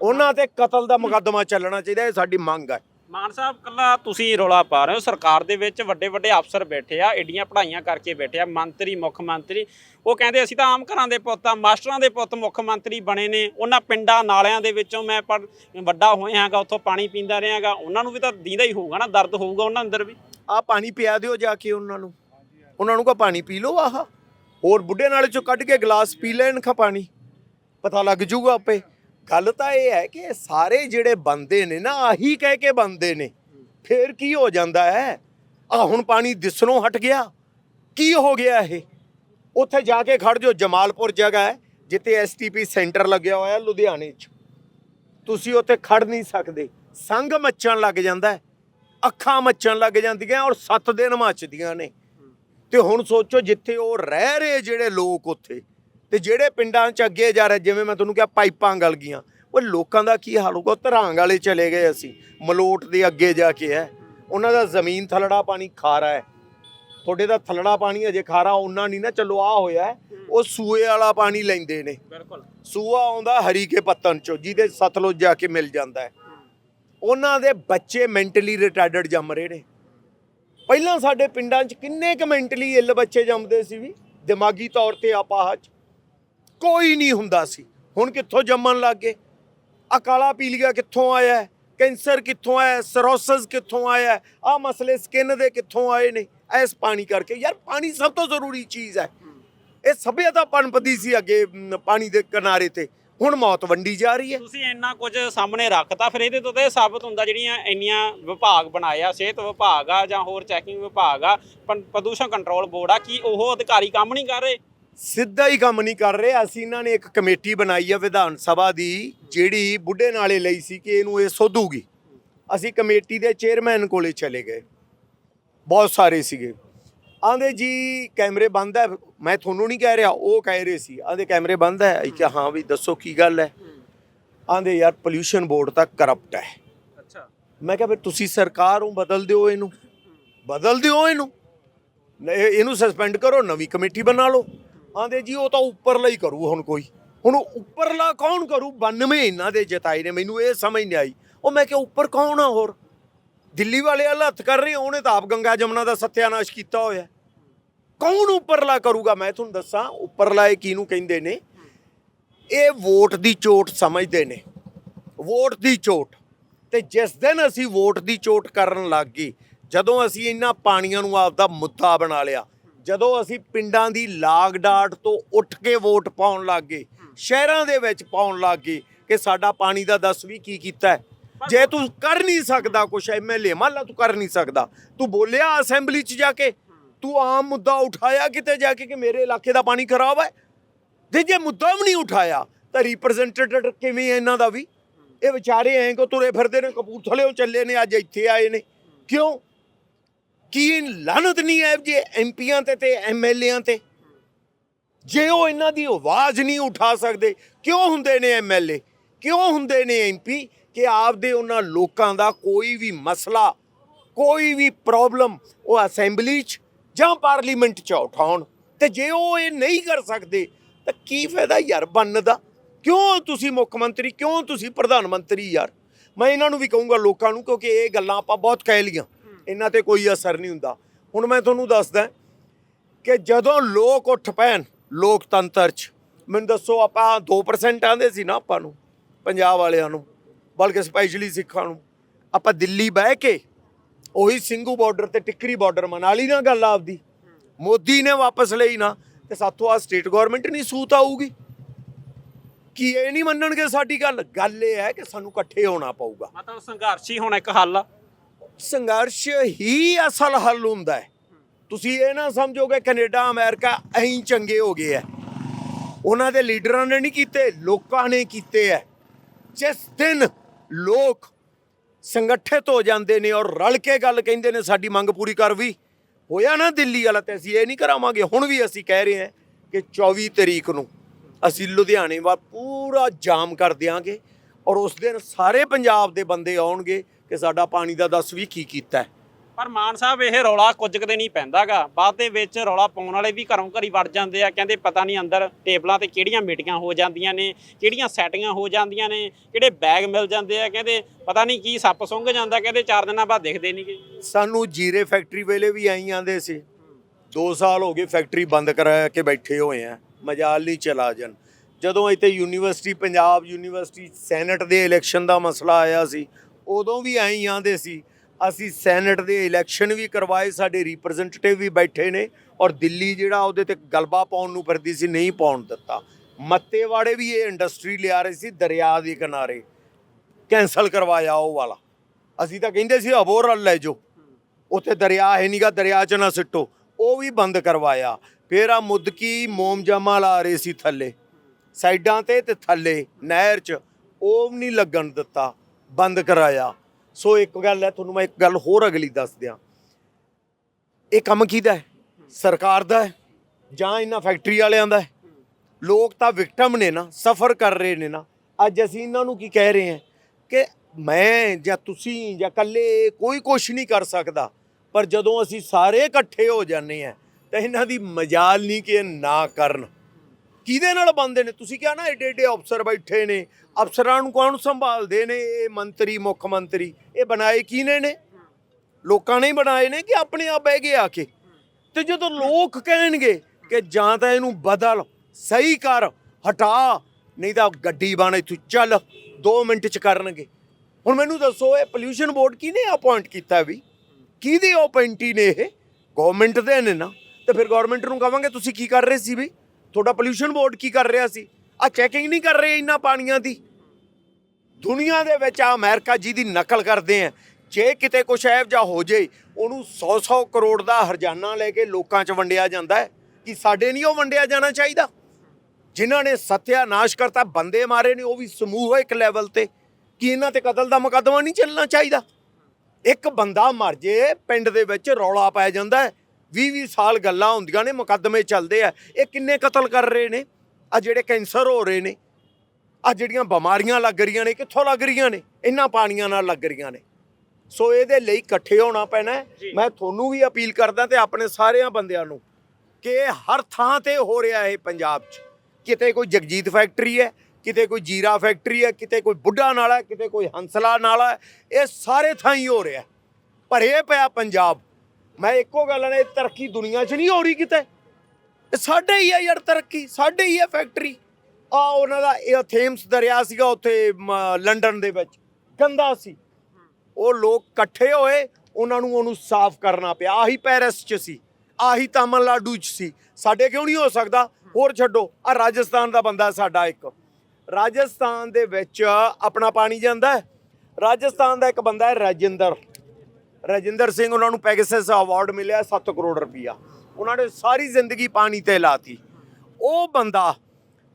ਉਹਨਾਂ ਤੇ ਕਤਲ ਦਾ ਮੁਕੱਦਮਾ ਚੱਲਣਾ ਚਾਹੀਦਾ ਇਹ ਸਾਡੀ ਮੰਗ ਹੈ। ਮਾਨ ਸਾਹਿਬ, ਕੱਲਾ ਤੁਸੀਂ ਰੋਲਾ ਪਾ ਰਹੇ ਹੋ। ਸਰਕਾਰ ਦੇ ਵਿੱਚ ਵੱਡੇ ਵੱਡੇ ਅਫਸਰ ਬੈਠੇ ਆ, ਏਡੀਆਂ ਪੜ੍ਹਾਈਆਂ ਕਰਕੇ ਬੈਠੇ ਆ, ਮੰਤਰੀ, ਮੁੱਖ ਮੰਤਰੀ। ਉਹ ਕਹਿੰਦੇ, ਅਸੀਂ ਤਾਂ ਆਮ ਘਰਾਂ ਦੇ ਪੁੱਤ ਆ, ਮਾਸਟਰਾਂ ਦੇ ਪੁੱਤ ਮੁੱਖ ਮੰਤਰੀ ਬਣੇ ਨੇ। ਉਹਨਾਂ ਪਿੰਡਾਂ ਨਾਲਿਆਂ ਦੇ ਵਿੱਚੋਂ ਮੈਂ ਪੜ੍ਹ, ਵੱਡਾ ਹੋਇਆਗਾ ਉੱਥੋਂ ਪਾਣੀ ਪੀਂਦਾ ਰਿਹਾਗਾ ਉਹਨਾਂ ਨੂੰ ਵੀ ਤਾਂ ਦੀਂਦਾ ਹੀ ਹੋਊਗਾ ਨਾ, ਦਰਦ ਹੋਊਗਾ ਉਹਨਾਂ ਅੰਦਰ ਵੀ। ਆ ਪਾਣੀ ਪਿਆ ਦਿਓ ਜਾ ਕੇ ਉਹਨਾਂ ਨੂੰ। ਉਹਨਾਂ ਨੂੰ ਕੋ ਪਾਣੀ ਪੀ ਲਓ ਆਹ। ਹੋਰ ਬੁੱਢੇ ਨਾਲੇ ਚੋਂ ਕੱਢ ਕੇ ਗਲਾਸ ਪੀ ਲੈਣ ਖਾ ਪਾਣੀ। ਪਤਾ ਲੱਗ ਜੂਗਾ ਆਪੇ। ਗੱਲ ਤਾਂ ਇਹ ਹੈ ਕਿ ਸਾਰੇ ਜਿਹੜੇ ਬੰਦੇ ਨੇ ਨਾ, ਆਹੀ ਕਹਿ ਕੇ ਬੰਦੇ ਨੇ। ਫੇਰ ਕੀ ਹੋ ਜਾਂਦਾ ਹੈ? ਆ ਹੁਣ ਪਾਣੀ ਦਿਸਣੋਂ ਹਟ ਗਿਆ। ਕੀ ਹੋ ਗਿਆ ਇਹ? ਉੱਥੇ ਜਾ ਕੇ ਖੜ ਜੋ ਜਮਾਲਪੁਰ ਜਗ੍ਹਾ ਹੈ, ਜਿੱਥੇ ਐਸਟੀਪੀ ਸੈਂਟਰ ਲੱਗਿਆ ਹੋਇਆ ਲੁਧਿਆਣੇ 'ਚ। ਤੁਸੀਂ ਉੱਥੇ ਖੜ ਨਹੀਂ ਸਕਦੇ। ਸੰਗ ਮੱਚਣ ਲੱਗ ਜਾਂਦਾ ਅੱਖਾਂ ਮੱਚਣ ਲੱਗ ਜਾਂਦੀਆਂ ਔਰ 7 ਦਿਨ ਮੱਚਦੀਆਂ ਨੇ। ਤੇ ਹੁਣ ਸੋਚੋ ਜਿੱਥੇ ਉਹ ਰਹਿ ਰਹੇ ਜਿਹੜੇ ਲੋਕ ਉੱਥੇ ਤੇ ਜਿਹੜੇ ਪਿੰਡਾਂ 'ਚ ਅੱਗੇ ਜਾ ਰਹੇ ਜਿਵੇਂ ਮੈਂ ਤੁਹਾਨੂੰ ਕਿਹਾ ਪਾਈਪਾਂ ਗਲ ਗਈਆਂ ਉਹ ਲੋਕਾਂ ਦਾ ਕੀ ਹਾਲ ਹੋਊਗਾ? ਧਰਾਂਗ ਵਾਲੇ ਚਲੇ ਗਏ ਅਸੀਂ ਮਲੋਟ ਦੇ ਅੱਗੇ ਜਾ ਕੇ ਹੈ। ਉਹਨਾਂ ਦਾ ਜ਼ਮੀਨ ਥਲੜਾ ਪਾਣੀ ਖਾਰਾ ਹੈ। ਤੁਹਾਡੇ ਦਾ ਥਲੜਾ ਪਾਣੀ ਅਜੇ ਖਾਰਾ ਉਹਨਾਂ ਨਹੀਂ ਨਾ ਚਲੋ ਆ ਹੋਇਆ ਉਹ ਸੂਏ ਵਾਲਾ ਪਾਣੀ ਲੈਂਦੇ ਨੇ। ਬਿਲਕੁਲ। ਸੂਆ ਆਉਂਦਾ ਹਰੀ ਕੇ ਪੱਤਨ ਚੋਂ ਜਿਹਦੇ ਸਤਲੁਜ ਜਾ ਕੇ ਮਿਲ ਜਾਂਦਾ ਹੈ। ਉਹਨਾਂ ਦੇ ਬੱਚੇ ਮੈਂਟਲੀ ਰਿਟਾਰਡਡ ਜੰਮ ਰਹੇ ਨੇ। ਪਹਿਲਾਂ ਸਾਡੇ ਪਿੰਡਾਂ 'ਚ ਕਿੰਨੇ ਕੁ ਮੈਂਟਲੀ ਇਲ ਬੱਚੇ ਜੰਮਦੇ ਸੀ ਵੀ? ਦਿਮਾਗੀ ਤੌਰ ਤੇ ਆਪਾਹਜ ਕੋਈ ਨਹੀਂ ਹੁੰਦਾ ਸੀ। ਹੁਣ ਕਿੱਥੋਂ ਜੰਮਣ ਲੱਗ ਗਏ? ਆ ਕਾਲਾ ਪੀਲੀਆ ਕਿੱਥੋਂ ਆਇਆ ਕੈਂਸਰ ਕਿੱਥੋਂ ਆਇਆ ਸਰੋਸਿਸ ਕਿੱਥੋਂ ਆਇਆ ਆ ਮਸਲੇ ਸਕਿਨ ਦੇ ਕਿੱਥੋਂ ਆਏ ਨੇ? ਇਸ ਪਾਣੀ ਕਰਕੇ। ਯਾਰ ਪਾਣੀ ਸਭ ਤੋਂ ਜ਼ਰੂਰੀ ਚੀਜ਼ ਹੈ। ਇਹ ਸਭਿਅਤਾ ਪਨਪਦੀ ਸੀ ਅੱਗੇ ਪਾਣੀ ਦੇ ਕਿਨਾਰੇ ਤੇ। ਹੁਣ ਮੌਤ ਵੰਡੀ ਜਾ ਰਹੀ ਹੈ। ਤੁਸੀਂ ਇੰਨਾ ਕੁਝ ਸਾਹਮਣੇ ਰੱਖਤਾ। ਫਿਰ ਇਹਦੇ ਤੋਂ ਤਾਂ ਇਹ ਸਾਬਤ ਹੁੰਦਾ ਜਿਹੜੀਆਂ ਇੰਨੀਆਂ ਵਿਭਾਗ ਬਣਾਇਆ, ਸਿਹਤ ਵਿਭਾਗ ਆ ਜਾਂ ਹੋਰ ਚੈਕਿੰਗ ਵਿਭਾਗ ਆ, ਪੰ- ਪ੍ਰਦੂਸ਼ਣ ਕੰਟਰੋਲ ਬੋਰਡ ਆ, ਕੀ ਉਹ ਅਧਿਕਾਰੀ ਕੰਮ ਨਹੀਂ ਕਰ ਰਹੇ? ਸਿੱਧਾ ਹੀ ਕੰਮ ਨਹੀਂ ਕਰ ਰਹੇ। ਅਸੀਂ ਇਹਨਾਂ ਨੇ ਇੱਕ ਕਮੇਟੀ ਬਣਾਈ ਹੈ ਵਿਧਾਨ ਸਭਾ ਦੀ ਜਿਹੜੀ ਬੁੱਢੇ ਨਾਲੇ ਲਈ ਸੀ ਕਿ ਇਹਨੂੰ ਇਹ ਸੋਧੂਗੀ। ਅਸੀਂ ਕਮੇਟੀ ਦੇ ਚੇਅਰਮੈਨ ਕੋਲੇ ਚਲੇ ਗਏ। ਬਹੁਤ ਸਾਰੇ ਸੀਗੇ। ਆਂਦੇ ਜੀ ਕੈਮਰੇ ਬੰਦ ਹੈ ਮੈਂ ਤੁਹਾਨੂੰ ਨਹੀਂ ਕਹਿ ਰਿਹਾ ਉਹ ਕਹਿ ਰਹੇ ਸੀ। ਆਂਦੇ ਕੈਮਰੇ ਬੰਦ ਹੈ ਕਿਹਾ ਹਾਂ ਵੀ ਦੱਸੋ ਕੀ ਗੱਲ ਹੈ। ਆਂਦੇ ਯਾਰ ਪੋਲਿਊਸ਼ਨ ਬੋਰਡ ਤਾਂ ਕਰਪਟ ਹੈ। ਅੱਛਾ। ਮੈਂ ਕਿਹਾ ਫਿਰ ਤੁਸੀਂ ਸਰਕਾਰ ਨੂੰ ਬਦਲ ਦਿਓ ਇਹਨੂੰ। ਬਦਲ ਦਿਓ ਇਹਨੂੰ। ਇਹਨੂੰ ਸਸਪੈਂਡ ਕਰੋ ਨਵੀਂ ਕਮੇਟੀ ਬਣਾ ਲਓ। ਆਂਦੇ ਜੀ, ਉਹ ਤਾਂ ਉੱਪਰਲਾ ਹੀ ਕਰੂ ਹੁਣ ਕੋਈ। ਹੁਣ ਉੱਪਰਲਾ ਕੌਣ ਕਰੂ? 92 ਇਹਨਾਂ ਦੇ ਜਤਾਈ ਨੇ, ਮੈਨੂੰ ਇਹ ਸਮਝ ਨਹੀਂ ਆਈ। ਉਹ ਮੈਂ ਕਿਹਾ, ਉੱਪਰ ਕੌਣ ਆ ਹੋਰ? ਦਿੱਲੀ ਵਾਲੇ ਹਾਲ ਹੱਥ ਕਰ ਰਹੇ, ਉਹਨੇ ਤਾਂ ਆਪ ਗੰਗਾ ਜਮਨਾ ਦਾ ਸਤਿਆਨਾਸ਼ ਕੀਤਾ ਹੋਇਆ। ਕੌਣ ਉੱਪਰਲਾ ਕਰੂਗਾ? ਮੈਂ ਤੁਹਾਨੂੰ ਦੱਸਾਂ, ਉੱਪਰਲਾ ਇਹ ਕਿਹਨੂੰ ਕਹਿੰਦੇ ਨੇ? ਇਹ ਵੋਟ ਦੀ ਚੋਟ ਸਮਝਦੇ ਨੇ। ਵੋਟ ਦੀ ਚੋਟ। ਤੇ ਜਿਸ ਦਿਨ ਅਸੀਂ ਵੋਟ ਦੀ ਚੋਟ ਕਰਨ ਲੱਗ ਗਏ, ਜਦੋਂ ਅਸੀਂ ਇਹਨਾਂ ਪਾਣੀਆਂ ਨੂੰ ਆਪਦਾ ਮੁੱਦਾ ਬਣਾ ਲਿਆ ਜਦੋਂ ਅਸੀਂ ਪਿੰਡਾਂ ਦੀ ਲਾਗ ਡਾਟ ਤੋਂ ਉੱਠ ਕੇ ਵੋਟ ਪਾਉਣ ਲੱਗ ਗਏ ਸ਼ਹਿਰਾਂ ਦੇ ਵਿੱਚ ਪਾਉਣ ਲੱਗ ਗਏ ਕਿ ਸਾਡਾ ਪਾਣੀ ਦਾ ਦੱਸ ਵੀ ਕੀ ਕੀਤਾ ਜੇ ਤੂੰ ਕਰ ਨਹੀਂ ਸਕਦਾ ਕੁਛ ਐਮਐਲਏ ਮੰਨ ਲਾ ਤੂੰ ਕਰ ਨਹੀਂ ਸਕਦਾ। ਤੂੰ ਬੋਲਿਆ ਅਸੈਂਬਲੀ 'ਚ ਜਾ ਕੇ ਤੂੰ ਆਮ ਮੁੱਦਾ ਉਠਾਇਆ ਕਿਤੇ ਜਾ ਕੇ ਕਿ ਮੇਰੇ ਇਲਾਕੇ ਦਾ ਪਾਣੀ ਖਰਾਬ ਹੈ? ਤੇ ਜੇ ਮੁੱਦਾ ਵੀ ਨਹੀਂ ਉਠਾਇਆ ਤਾਂ ਰਿਪਰੈਜ਼ੈਂਟੇਟਿਵ ਕਿਵੇਂ ਹੈ ਇਹਨਾਂ ਦਾ ਵੀ? ਇਹ ਵਿਚਾਰੇ ਐਂ ਕੋ ਤੁਰੇ ਫਿਰਦੇ ਨੇ ਕਪੂਰਥਲੇ ਚੱਲੇ ਨੇ ਅੱਜ ਇੱਥੇ ਆਏ ਨੇ। ਕਿਉਂ? ਕੀ ਲਾਨਤ ਨਹੀਂ ਹੈ ਜੇ ਐਮਪੀਆਂ ਤੇ ਤੇ ਐਮਐਲਏਆਂ ਤੇ? ਜੇ ਉਹ ਇਹਨਾਂ ਦੀ ਆਵਾਜ਼ ਨਹੀਂ ਉਠਾ ਸਕਦੇ, ਕਿਉਂ ਹੁੰਦੇ ਨੇ ਐਮਐਲਏ ਕਿਉਂ ਹੁੰਦੇ ਨੇ ਐਮਪੀ ਕਿ ਆਪਦੇ ਉਹਨਾਂ ਲੋਕਾਂ ਦਾ ਕੋਈ ਵੀ ਮਸਲਾ, ਕੋਈ ਵੀ ਪ੍ਰੋਬਲਮ ਉਹ ਅਸੈਂਬਲੀ 'ਚ ਜਾਂ ਪਾਰਲੀਮੈਂਟ 'ਚ ਉਠਾਉਣ। ਤੇ ਜੇ ਉਹ ਇਹ ਨਹੀਂ ਕਰ ਸਕਦੇ, ਤਾਂ ਕੀ ਫਾਇਦਾ ਯਾਰ ਬਣਨ ਦਾ? ਕਿਉਂ ਤੁਸੀਂ ਮੁੱਖ ਮੰਤਰੀ, ਕਿਉਂ ਤੁਸੀਂ ਪ੍ਰਧਾਨ ਮੰਤਰੀ ਯਾਰ? ਮੈਂ ਇਹਨਾਂ ਨੂੰ ਵੀ ਕਹੂੰਗਾ ਲੋਕਾਂ ਨੂੰ, ਕਿਉਂਕਿ ਇਹ ਗੱਲਾਂ ਆਪਾਂ ਬਹੁਤ ਕਹਿ ਲੀਆਂ ਇਹਨਾਂ ਤੇ ਕੋਈ ਅਸਰ ਨਹੀਂ ਹੁੰਦਾ। ਹੁਣ ਮੈਂ ਤੁਹਾਨੂੰ ਦੱਸਦਾ ਕਿ ਜਦੋਂ ਲੋਕ ਉੱਠ ਪੈਣ, ਲੋਕਤੰਤਰ 'ਚ, ਮੈਨੂੰ ਦੱਸੋ ਆਪਾਂ 2% ਆਂਦੇ ਸੀ ਨਾ ਆਪਾਂ ਨੂੰ, ਪੰਜਾਬ ਵਾਲਿਆਂ ਨੂੰ, ਬਲਕਿ ਸਪੈਸ਼ਲੀ ਸਿੱਖਾਂ ਨੂੰ। ਆਪਾਂ ਦਿੱਲੀ ਬਹਿ ਕੇ ਉਹੀ ਸਿੰਘੂ ਬਾਰਡਰ ਤੇ ਟਿੱਕਰੀ ਬਾਰਡਰ ਮਨਾਲੀ ਨਾ ਗੱਲ ਆਪਦੀ। ਮੋਦੀ ਨੇ ਵਾਪਸ ਲਈ ਨਾ, ਤੇ ਸਾਥੋਂ ਆ ਸਟੇਟ ਗਵਰਨਮੈਂਟ ਨਹੀਂ ਸੂਤ ਆਊਗੀ। ਕੀ ਇਹ ਨਹੀਂ ਮੰਨਣਗੇ ਸਾਡੀ ਗੱਲ? ਗੱਲ ਇਹ ਹੈ ਕਿ ਸਾਨੂੰ ਇਕੱਠੇ ਹੋਣਾ ਪਊਗਾ। ਮਤਲਬ ਸੰਘਰਸ਼ ਹੀ ਹੁਣ ਇੱਕ ਹੱਲ ਆ। ਸੰਘਰਸ਼ ਹੀ ਅਸਲ ਹੱਲ ਹੁੰਦਾ ਹੈ। ਤੁਸੀਂ ਇਹ ਨਾ ਸਮਝੋਗੇ ਕੈਨੇਡਾ, ਅਮਰੀਕਾ ਐਂ ਚੰਗੇ ਹੋ ਗਏ ਐ। ਉਹਨਾਂ ਦੇ ਲੀਡਰਾਂ ਨੇ ਨਹੀਂ ਕੀਤੇ, ਲੋਕਾਂ ਨੇ ਕੀਤੇ ਐ। ਜਿਸ ਦਿਨ ਲੋਕ ਸੰਗਠਿਤ ਹੋ ਜਾਂਦੇ ਨੇ ਔਰ ਰਲ ਕੇ ਗੱਲ ਕਹਿੰਦੇ ਨੇ, ਸਾਡੀ ਮੰਗ ਪੂਰੀ ਕਰ ਵੀ। ਹੋਇਆ ਨਾ ਦਿੱਲੀ ਵਾਲਾ ਤੇ ਅਸੀਂ ਇਹ ਨਹੀਂ ਕਰਾਵਾਂਗੇ, ਹੁਣ ਵੀ ਅਸੀਂ ਕਹਿ ਰਹੇ ਹਾਂ ਕਿ 24 ਤਰੀਕ ਨੂੰ ਅਸੀਂ ਲੁਧਿਆਣੇ ਵਾ ਪੂਰਾ ਜਾਮ ਕਰ ਦਿਆਂਗੇ ਔਰ ਉਸ ਦਿਨ ਸਾਰੇ ਪੰਜਾਬ ਦੇ ਬੰਦੇ ਆਉਣਗੇ। ਕਿ ਸਾਡਾ ਪਾਣੀ ਦਾ ਦੱਸ ਵੀ ਕੀ ਕੀਤਾ ਹੈ। ਪਰ ਮਾਨ ਸਾਹਿਬ ਇਹ ਰੌਲਾ ਕੁਝ ਕਦੇ ਨਹੀਂ ਪੈਂਦਾਗਾ। ਬਾਅਦ ਦੇ ਵਿੱਚ ਰੌਲਾ ਪਾਉਣ ਵਾਲੇ ਵੀ ਘਰੋਂ ਘਰੀ ਵੜ ਜਾਂਦੇ ਆ। ਕਹਿੰਦੇ ਪਤਾ ਨਹੀਂ ਅੰਦਰ ਟੇਬਲਾਂ ਤੇ ਕਿਹੜੀਆਂ ਮੀਟਿੰਗਾਂ ਹੋ ਜਾਂਦੀਆਂ ਨੇ ਕਿਹੜੀਆਂ ਸੈਟਿੰਗਾਂ ਹੋ ਜਾਂਦੀਆਂ ਨੇ ਕਿਹੜੇ ਬੈਗ ਮਿਲ ਜਾਂਦੇ ਆ। ਕਹਿੰਦੇ ਪਤਾ ਨਹੀਂ ਕੀ ਸੱਪ ਸੁੰਘ ਜਾਂਦਾ। ਕਹਿੰਦੇ 4 ਦਿਨਾਂ ਬਾਅਦ ਦਿਖਦੇ ਨਹੀਂਗੇ ਸਾਨੂੰ ਜੀਰੇ ਫੈਕਟਰੀ ਵੇਲੇ ਵੀ ਆਈ ਆਂਦੇ ਸੀ। 2 ਸਾਲ ਹੋ ਗਏ ਫੈਕਟਰੀ ਬੰਦ ਕਰਾ ਕੇ ਬੈਠੇ ਹੋਏ ਆ। ਮਜਾਲ ਨਹੀਂ ਚਲਾ ਜਨ ਜਦੋਂ ਇੱਥੇ ਯੂਨੀਵਰਸਿਟੀ ਪੰਜਾਬ ਯੂਨੀਵਰਸਿਟੀ ਸੈਨੇਟ ਦੇ ਇਲੈਕਸ਼ਨ ਦਾ ਮਸਲਾ ਆਇਆ ਸੀ ਉਦੋਂ ਵੀ ਆਈ ਆਂਦੇ ਸੀ, ਅਸੀਂ ਸੈਨੇਟ ਦੇ ਇਲੈਕਸ਼ਨ ਵੀ ਕਰਵਾਏ, ਸਾਡੇ ਰਿਪਰੈਜ਼ੈਂਟੇਟਿਵ ਵੀ ਬੈਠੇ ਨੇ ਔਰ ਦਿੱਲੀ ਜਿਹੜਾ ਉਹਦੇ ਤੇ ਗਲਬਾ ਪਾਉਣ ਨੂੰ ਫਿਰਦੀ ਸੀ, ਨਹੀਂ ਪਾਉਣ ਦਿੱਤਾ। ਮੱਤੇਵਾੜੇ ਵੀ ਇਹ ਇੰਡਸਟਰੀ ਲਿਆ ਰਹੇ ਸੀ, ਦਰਿਆ ਦੇ ਕਿਨਾਰੇ। ਕੈਨਸਲ ਕਰਵਾਇਆ ਉਹ ਵਾਲਾ। ਅਸੀਂ ਤਾਂ ਕਹਿੰਦੇ ਸੀ ਅਬੋਰਲ ਲੈ ਜਾਓ। ਉੱਥੇ ਦਰਿਆ ਹੈ ਨਹੀਂਗਾ ਦਰਿਆ 'ਚ ਨਾ ਸਿੱਟੋ। ਉਹ ਵੀ ਬੰਦ ਕਰਵਾਇਆ। ਫਿਰ ਆ ਮੁੱਦਕੀ, ਮੋਮ ਜਮਾ ਲਾ ਰਹੇ ਸੀ ਥੱਲੇ। ਸਾਈਡਾਂ ਤੇ ਤੇ ਥੱਲੇ, ਨਹਿਰ 'ਚ। ਉਹ ਵੀ ਨਹੀਂ ਲੱਗਣ ਦਿੱਤਾ। ਬੰਦ ਕਰਾਇਆ। ਸੋ ਇੱਕ ਗੱਲ ਹੈ, ਤੁਹਾਨੂੰ ਮੈਂ ਇੱਕ ਗੱਲ ਹੋਰ ਅਗਲੀ ਦੱਸ ਦਿਆਂ। ਇਹ ਕੰਮ ਕਿਹਦਾ ਹੈ? ਸਰਕਾਰ ਦਾ ਹੈ ਜਾਂ ਇਹਨਾਂ ਫੈਕਟਰੀ ਵਾਲਿਆਂ ਦਾ ਹੈ? ਲੋਕ ਤਾਂ ਵਿਕਟਮ ਨੇ ਨਾ, ਸਫਰ ਕਰ ਰਹੇ ਨੇ ਨਾ। ਅੱਜ ਅਸੀਂ ਇਹਨਾਂ ਨੂੰ ਕੀ ਕਹਿ ਰਹੇ ਹਾਂ ਕਿ ਮੈਂ ਜਾਂ ਤੁਸੀਂ ਜਾਂ ਇਕੱਲੇ ਕੋਈ ਕੁਝ ਨਹੀਂ ਕਰ ਸਕਦਾ, ਪਰ ਜਦੋਂ ਅਸੀਂ ਸਾਰੇ ਇਕੱਠੇ ਹੋ ਜਾਂਦੇ ਆ ਤਾਂ ਇਹਨਾਂ ਦੀ ਮਜਾਲ ਨਹੀਂ ਕਿ ਇਹ ਨਾ ਕਰਨ। ਕਿਹਦੇ ਨਾਲ ਬੰਦੇ ਨੇ? ਤੁਸੀਂ ਕਿਹਾ ਨਾ ਏਡੇ ਏਡੇ ਅਫਸਰ ਬੈਠੇ ਨੇ। ਅਫਸਰਾਂ ਨੂੰ ਕੌਣ ਸੰਭਾਲਦੇ ਨੇ? ਇਹ ਮੰਤਰੀ, ਮੁੱਖ ਮੰਤਰੀ, ਇਹ ਬਣਾਏ ਕਿਹਨੇ ਨੇ? ਲੋਕਾਂ ਨੇ ਹੀ ਬਣਾਏ ਨੇ ਕਿ ਆਪਣੇ ਆਪ ਬਹਿ ਗਏ ਆ ਕੇ? ਤੇ ਜਦੋਂ ਲੋਕ ਕਹਿਣਗੇ ਕਿ ਜਾਂ ਤਾਂ ਇਹਨੂੰ ਬਦਲ, ਸਹੀ ਕਰ, ਹਟਾ, ਨਹੀਂ ਤਾਂ ਗੱਡੀ ਬਣ, ਇੱਥੋਂ ਚੱਲ 2 ਮਿੰਟ ਚ ਕਰਨਗੇ। ਹੁਣ ਮੈਨੂੰ ਦੱਸੋ, ਇਹ ਪੋਲਿਊਸ਼ਨ ਬੋਰਡ ਕਿਹਨੇ ਅਪਾਇੰਟ ਕੀਤਾ ਵੀ? ਕਿਹਦੇ ਅਪਾਇੰਟੀ ਨੇ ਇਹ? ਗਵਰਨਮੈਂਟ ਦੇ ਨੇ ਨਾ? ਤੇ ਫਿਰ ਗਵਰਨਮੈਂਟ ਨੂੰ ਕਹਾਂਗੇ ਤੁਸੀਂ ਕੀ ਕਰ ਰਹੇ ਸੀ ਵੀ? ਤੁਹਾਡਾ ਪੋਲਿਊਸ਼ਨ ਬੋਰਡ ਕੀ ਕਰ ਰਿਹਾ ਸੀ? ਆ ਚੈਕਿੰਗ ਨਹੀਂ ਕਰ ਰਹੇ ਇੰਨਾ ਪਾਣੀਆਂ ਦੀ। ਦੁਨੀਆ ਦੇ ਵਿੱਚ ਆ ਅਮਰੀਕਾ ਜਿਹਦੀ ਨਕਲ ਕਰਦੇ ਆ। ਜੇ ਕਿਤੇ ਕੁਛ ਐਵ ਜਾ ਹੋ ਜੇ, ਉਹਨੂੰ 100-100 ਕਰੋੜ ਦਾ ਹਰਜਾਨਾ ਲੈ ਕੇ ਲੋਕਾਂ 'ਚ ਵੰਡਿਆ ਜਾਂਦਾ ਹੈ ਕਿ ਸਾਡੇ ਨਹੀਂ ਉਹ ਵੰਡਿਆ ਜਾਣਾ ਚਾਹੀਦਾ। ਜਿਨ੍ਹਾਂ ਨੇ ਸਤਿਆਨਾਸ਼ ਕਰਤਾ, ਬੰਦੇ ਮਾਰੇ ਨੇ, ਉਹ ਵੀ ਸਮੂਹ ਇੱਕ ਲੈਵਲ ਤੇ। ਕਿ ਇਹਨਾਂ ਤੇ ਕਤਲ ਦਾ ਮੁਕੱਦਮਾ ਨਹੀਂ ਚੱਲਣਾ ਚਾਹੀਦਾ। ਇੱਕ ਬੰਦਾ ਮਰ ਜੇ, ਪਿੰਡ ਦੇ ਵਿੱਚ ਰੌਲਾ ਪੈ ਜਾਂਦਾ ਹੈ। 20-20 ਸਾਲ ਗੱਲਾਂ ਹੁੰਦੀਆਂ ਨੇ ਮੁਕੱਦਮੇ ਚੱਲਦੇ ਆ। ਇਹ ਕਿੰਨੇ ਕਤਲ ਕਰ ਰਹੇ ਨੇ? ਆ ਜਿਹੜੇ ਕੈਂਸਰ ਹੋ ਰਹੇ ਨੇ ਆ ਜਿਹੜੀਆਂ ਬਿਮਾਰੀਆਂ ਲੱਗ ਰਹੀਆਂ ਨੇ ਕਿੱਥੋਂ ਲੱਗ ਰਹੀਆਂ ਨੇ? ਇਹਨਾਂ ਪਾਣੀਆਂ ਨਾਲ ਲੱਗ ਰਹੀਆਂ ਨੇ। ਸੋ ਇਹਦੇ ਲਈ ਇਕੱਠੇ ਹੋਣਾ ਪੈਣਾ। ਮੈਂ ਤੁਹਾਨੂੰ ਵੀ ਅਪੀਲ ਕਰਦਾ ਤੇ ਆਪਣੇ ਸਾਰਿਆਂ ਬੰਦਿਆਂ ਨੂੰ ਕਿ ਹਰ ਥਾਂ ਤੇ ਹੋ ਰਿਹਾ ਇਹ ਪੰਜਾਬ 'ਚ। ਕਿਤੇ ਕੋਈ ਜਗਜੀਤ ਫੈਕਟਰੀ ਹੈ ਕਿਤੇ ਕੋਈ ਜੀਰਾ ਫੈਕਟਰੀ ਹੈ ਕਿਤੇ ਕੋਈ ਬੁੱਢਾ ਨਾਲਾ ਹੈ ਕਿਤੇ ਕੋਈ ਹੰਸਲਾ ਨਾਲਾ ਹੈ ਇਹ ਸਾਰੇ ਥਾਂ ਹੀ ਹੋ ਰਿਹਾ। ਭਰੇ ਪਿਆ ਪੰਜਾਬ ਮੈਂ ਇੱਕੋ ਗੱਲ ਨੇ ਤਰੱਕੀ ਦੁਨੀਆ 'ਚ ਨਹੀਂ ਹੋ ਰਹੀ ਕਿਤੇ। ਇਹ ਸਾਡੇ ਹੀ ਹੈ ਯਾਰ ਤਰੱਕੀ ਸਾਡੇ ਹੀ ਹੈ ਫੈਕਟਰੀ ਆ ਉਹਨਾਂ ਦਾ ਇਹ ਥੇਮਸ ਦਰਿਆ ਸੀਗਾ ਉੱਥੇ ਮ, ਲੰਡਨ ਦੇ ਵਿੱਚ। ਗੰਦਾ ਸੀ। ਉਹ ਲੋਕ ਇਕੱਠੇ ਹੋਏ ਉਹਨਾਂ ਨੂੰ ਉਹਨੂੰ ਸਾਫ਼ ਕਰਨਾ ਪਿਆ। ਆਹੀ ਪੈਰਿਸ 'ਚ ਸੀ। ਆਹੀ ਤਾਮਿਲਨਾਡੂ 'ਚ ਸੀ। ਸਾਡੇ ਕਿਉਂ ਨਹੀਂ ਹੋ ਸਕਦਾ? ਹੋਰ ਛੱਡੋ। ਆ ਰਾਜਸਥਾਨ ਦਾ ਬੰਦਾ ਸਾਡਾ ਇੱਕ। ਰਾਜਸਥਾਨ ਦੇ ਵਿੱਚ ਆਪਣਾ ਪਾਣੀ ਜਾਂਦਾ ਰਾਜਸਥਾਨ ਦਾ ਇੱਕ ਬੰਦਾ ਹੈ ਰਾਜਿੰਦਰ। ਰਾਜਿੰਦਰ ਸਿੰਘ ਉਹਨਾਂ ਨੂੰ ਪੈਗਸਸ ਅਵਾਰਡ ਮਿਲਿਆ 7 ਕਰੋੜ ਰੁਪਈਆ। ਉਹਨਾਂ ਨੇ ਸਾਰੀ ਜ਼ਿੰਦਗੀ ਪਾਣੀ ਤੇ ਲਾਤੀ। ਉਹ ਬੰਦਾ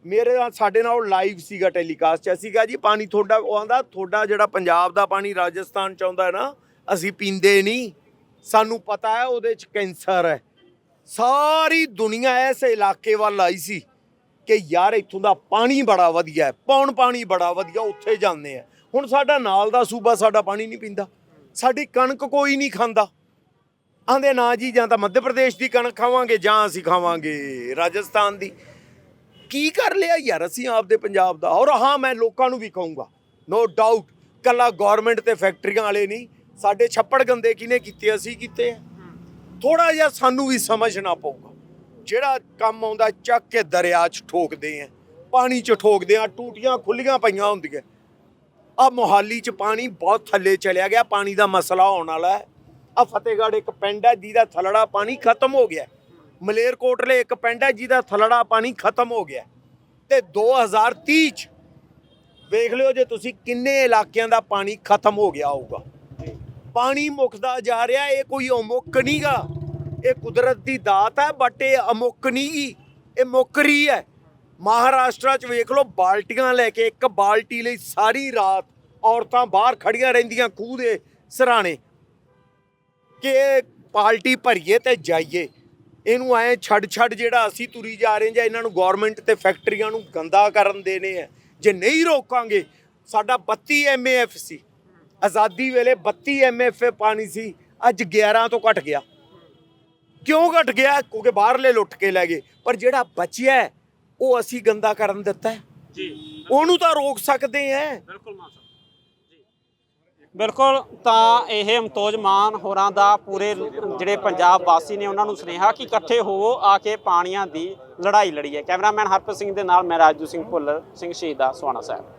ਮੇਰੇ ਨਾਲ, ਸਾਡੇ ਨਾਲ ਲਾਈਵ ਸੀਗਾ ਟੈਲੀਕਾਸਟ ਚ। ਅਸੀਂ ਕਿਹਾ ਜੀ, ਪਾਣੀ ਤੁਹਾਡਾ, ਉਹ ਆਂਦਾ, ਤੁਹਾਡਾ ਜਿਹੜਾ ਪੰਜਾਬ ਦਾ ਪਾਣੀ ਰਾਜਸਥਾਨ ਚ ਆਉਂਦਾ ਹੈ ਨਾ, ਅਸੀਂ ਪੀਂਦੇ ਨਹੀਂ। ਸਾਨੂੰ ਪਤਾ ਹੈ ਉਹਦੇ ਚ ਕੈਂਸਰ ਹੈ। ਸਾਰੀ ਦੁਨੀਆ ਇਸ ਇਲਾਕੇ ਵੱਲ ਆਈ ਸੀ ਕਿ ਯਾਰ ਇੱਥੋਂ ਦਾ ਪਾਣੀ ਬੜਾ ਵਧੀਆ ਹੈ। ਪੌਣ ਪਾਣੀ ਬੜਾ ਵਧੀਆ, ਉੱਥੇ ਜਾਂਦੇ ਆ। ਹੁਣ ਸਾਡਾ ਨਾਲ ਦਾ ਸੂਬਾ ਸਾਡਾ ਪਾਣੀ ਨਹੀਂ ਪੀਂਦਾ। ਸਾਡੀ ਕਣਕ ਕੋਈ ਨਹੀਂ ਖਾਂਦਾ। ਆਂਦੇ ਨਾ ਜੀ, ਜਾਂ ਤਾਂ ਮੱਧ ਪ੍ਰਦੇਸ਼ ਦੀ ਕਣਕ ਖਾਵਾਂਗੇ, ਜਾਂ ਅਸੀਂ ਖਾਵਾਂਗੇ ਰਾਜਸਥਾਨ ਦੀ। ਕੀ ਕਰ ਲਿਆ ਯਾਰ ਅਸੀਂ ਆਪਦੇ ਪੰਜਾਬ ਦਾ? ਔਰ ਹਾਂ, ਮੈਂ ਲੋਕਾਂ ਨੂੰ ਵੀ ਕਹੂੰਗਾ ਨੋ ਡਾਊਟ ਕੱਲਾ ਗਵਰਨਮੈਂਟ ਤੇ ਫੈਕਟਰੀਆਂ ਵਾਲੇ ਨਹੀਂ, ਸਾਡੇ ਛੱਪੜ ਗੰਦੇ ਕਿਨੇ ਕੀਤੇ, ਅਸੀਂ ਕੀਤੇ ਆ। ਥੋੜਾ ਜਿਹਾ ਸਾਨੂੰ ਵੀ ਸਮਝਣਾ ਪਊਗਾ। ਜਿਹੜਾ ਕੰਮ ਆਉਂਦਾ, ਚੱਕ ਕੇ ਦਰਿਆ 'ਚ ਠੋਕਦੇ ਆ, ਪਾਣੀ 'ਚ ਠੋਕਦੇ ਆ, ਟੂਟੀਆਂ ਖੁੱਲੀਆਂ ਪਈਆਂ ਹੁੰਦੀਆਂ। ਆ ਮੋਹਾਲੀ 'ਚ ਪਾਣੀ ਬਹੁਤ ਥੱਲੇ ਚਲਿਆ ਗਿਆ, ਪਾਣੀ ਦਾ ਮਸਲਾ ਆਉਣ ਵਾਲਾ ਹੈ। ਆ ਫਤਿਹਗੜ੍ਹ ਇੱਕ ਪਿੰਡ ਹੈ ਜਿਹਦਾ ਥਲੜਾ ਪਾਣੀ ਖਤਮ ਹੋ ਗਿਆ। ਮਲੇਰਕੋਟਲੇ ਇੱਕ ਪਿੰਡ ਹੈ ਜਿਹਦਾ ਥਲੜਾ ਪਾਣੀ ਖਤਮ ਹੋ ਗਿਆ। ਹੈ। ਤੇ 2030 ਚ ਵੇਖ ਲਿਓ ਜੇ ਤੁਸੀਂ ਕਿੰਨੇ ਇਲਾਕਿਆਂ ਦਾ ਪਾਣੀ ਖਤਮ ਹੋ ਗਿਆ ਹੋਊਗਾ। ਪਾਣੀ ਮੁੱਕਦਾ ਜਾ ਰਿਹਾ, ਇਹ ਕੋਈ ਅਮੁੱਕ ਨਹੀਂਗਾ ਇਹ ਕੁਦਰਤ ਦੀ ਦਾਤ ਹੈ ਬਟ ਇਹ ਅਮੁੱਕ ਨਹੀਂ ਇਹ ਮੁੱਕ ਰਹੀ ਹੈ। ਮਹਾਰਾਸ਼ਟਰ ਚ ਵੇਖ ਲਓ, ਬਾਲਟੀਆਂ ਲੈ ਕੇ ਇੱਕ ਬਾਲਟੀ ਲਈ ਸਾਰੀ ਰਾਤ ਔਰਤਾਂ ਬਾਹਰ ਖੜੀਆਂ ਰਹਿੰਦੀਆਂ ਖੂਹ ਦੇ ਸਰਾਣੇ। ਕਿ ਇਹ ਭਰੀਏ ਤੇ ਜਾਈਏ। ਇਹਨੂੰ ਐ ਛੱਡ ਛੱਡ ਜਿਹੜਾ ਅਸੀਂ ਤੁਰੀ ਜਾ ਰਹੇ ਜਾਂ ਇਹਨਾਂ ਨੂੰ ਗਵਰਨਮੈਂਟ ਤੇ ਫੈਕਟਰੀਆਂ ਨੂੰ ਗੰਦਾ ਕਰਨ ਦੇਣੇ ਆ। ਜੇ ਨਹੀਂ ਰੋਕਾਂਗੇ, ਸਾਡਾ 32 ਐਮਏਐਫ ਸੀ। ਆਜ਼ਾਦੀ ਵੇਲੇ 32 ਐਮਐਫ ਪਾਣੀ ਸੀ, ਅੱਜ 11 ਤੋਂ ਘਟ ਗਿਆ। ਕਿਉਂ ਘਟ ਗਿਆ? ਕਿਉਂਕਿ ਬਾਹਰਲੇ ਲੁੱਟ ਕੇ ਲੈ ਗਏ। ਪਰ ਜਿਹੜਾ ਬਚਿਆ ਉਹ ਅਸੀਂ ਗੰਦਾ ਕਰਨ ਦਿੱਤਾ ਹੈ। ਜੀ ਉਹਨੂੰ ਤਾਂ ਰੋਕ ਸਕਦੇ ਆ ਬਿਲਕੁਲ ਮਾਨ ਸਾਹਿਬ। ਜੀ। ਬਿਲਕੁਲ ਤਾਂ ਇਹ ਅਮਤੋਜ ਮਾਨ ਹੋਰਾਂ ਦਾ ਪੂਰੇ ਜਿਹੜੇ ਪੰਜਾਬ ਵਾਸੀ ਨੇ ਉਹਨਾਂ ਨੂੰ ਸੁਨੇਹਾ ਕਿ ਇਕੱਠੇ ਹੋਵੋ ਆ ਕੇ ਪਾਣੀਆਂ ਦੀ ਲੜਾਈ ਲੜੀਏ। ਕੈਮਰਾਮੈਨ ਹਰਪ੍ਰੀਤ ਸਿੰਘ ਦੇ ਨਾਲ ਮੈਂ ਰਾਜੂ ਸਿੰਘ ਭੁੱਲਰ ਸਿੰਘ ਸ਼ਹੀਦਾ ਸੋਹਾਣਾ ਸਾਹਿਬ।